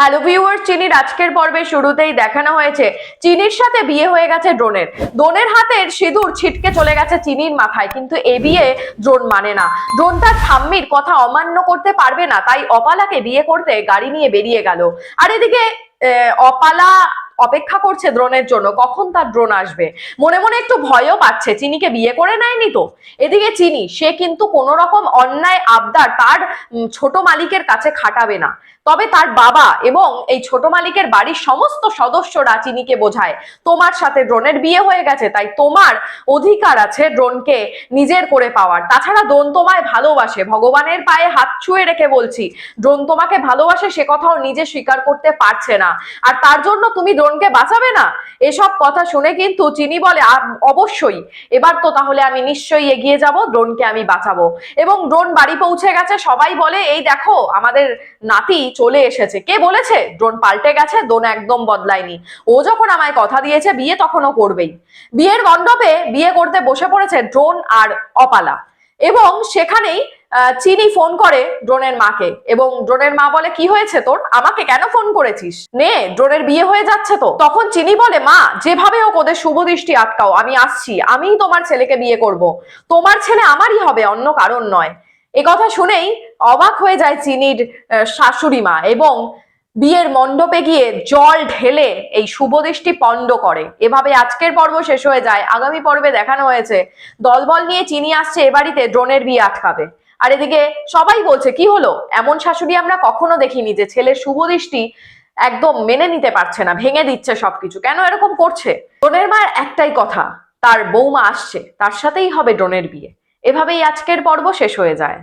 Hello viewer চিনির আজকের পর্বে শুরুতেই দেখানো হয়েছে, চিনির সাথে বিয়ে হয়ে গেছে ড্রোনের। ড্রোনের হাতের সিঁদুর ছিটকে চলে গেছে চিনির মাথায়, কিন্তু এ বিয়ে ড্রোন মানে না। ড্রোন তার ঠাম্মির কথা অমান্য করতে পারবে না, তাই অপালাকে বিয়ে করতে গাড়ি নিয়ে বেরিয়ে গেল। আর এদিকে অপালা অপেক্ষা করছে ড্রোনের জন্য, কখন তার ড্রোন আসবে? মনে মনে একটু ভয়ও পাচ্ছে, চিনিকে বিয়ে করে নেয়নি তো? এদিকে চিনি, সে কিন্তু কোনো রকম অন্যায় আবদার তার ছোট মালিকের কাছে খাটাবে না। তবে তার বাবা এবং এই ছোট মালিকের বাড়ির সমস্ত সদস্যরা চিনিকে বোঝায়, তোমার সাথে ড্রোনের বিয়ে হয়ে গেছে, তাই তোমার অধিকার আছে ড্রোনকে নিজের করে পাওয়ার। তাছাড়া ড্রোন তোমায় ভালোবাসে, ভগবানের পায়ে হাত ছুঁয়ে রেখে বলছি ড্রোন তোমাকে ভালোবাসে সে কথাও নিজে স্বীকার করতে পারছে না। আর তার জন্য তুমি ড্রোনকে বাঁচাবে না? এসব কথা শুনে কিন্তু চিনি বলে অবশ্যই। এবার তো তাহলে আমি নিশ্চয়ই এগিয়ে যাব, ড্রোনকে আমি বাঁচাবো। এবং ড্রোন বাড়ি পৌঁছে গেছে। সবাই বলে, এই দেখো, আমাদের নাতি চলে এসেছে। কে বলেছে? ড্রোন পাল্টে গেছে, ড্রোন একদম বদলায়নি। ও যখন আমায় কথা দিয়েছে, বিয়ে তখনও করবেই। বিয়ের মণ্ডপে বিয়ে করতে বসে পড়েছে ড্রোন আর অপালা। এবং সেখানেই চিনি ফোন করে ড্রোনের মাকে এবং ড্রোনের মা বলে, কি হয়েছে তোর? আমাকে কেন ফোন করেছিস? নে, ড্রোনের বিয়ে হয়ে যাচ্ছে তো। তখন চিনি বলে, মা, যেভাবে হোক ওদের শুভ দৃষ্টি আটকাও, আমি আসছি, আমিই তোমার ছেলেকে বিয়ে করব। তোমার ছেলে আমারই হবে, অন্য কারণ নয়। এ কথা শুনেই অবাক হয়ে যায় চিনির শাশুড়ি মা এবং বিয়ের মণ্ডপে গিয়ে জল ঢেলে এই শুভদৃষ্টি পণ্ড করে। এভাবে আজকের পর্ব শেষ হয়ে যায়। আগামী পর্বে দেখানো হয়েছে, দলবল নিয়ে চিনি আসছে এ বাড়িতে, ড্রোনের বিয়ে আটকাবে। আর এদিকে সবাই বলছে, কি হলো? এমন শাশুড়ি আমরা কখনো দেখিনি যে ছেলের শুভদৃষ্টি একদম মেনে নিতে পারছে না, ভেঙে দিচ্ছে সবকিছু। কেন এরকম করছে? ড্রোনের মার একটাই কথা, তার বৌমা আসছে, তার সাথেই হবে ড্রোনের বিয়ে। এভাবেই আজকের পর্ব শেষ হয়ে যায়।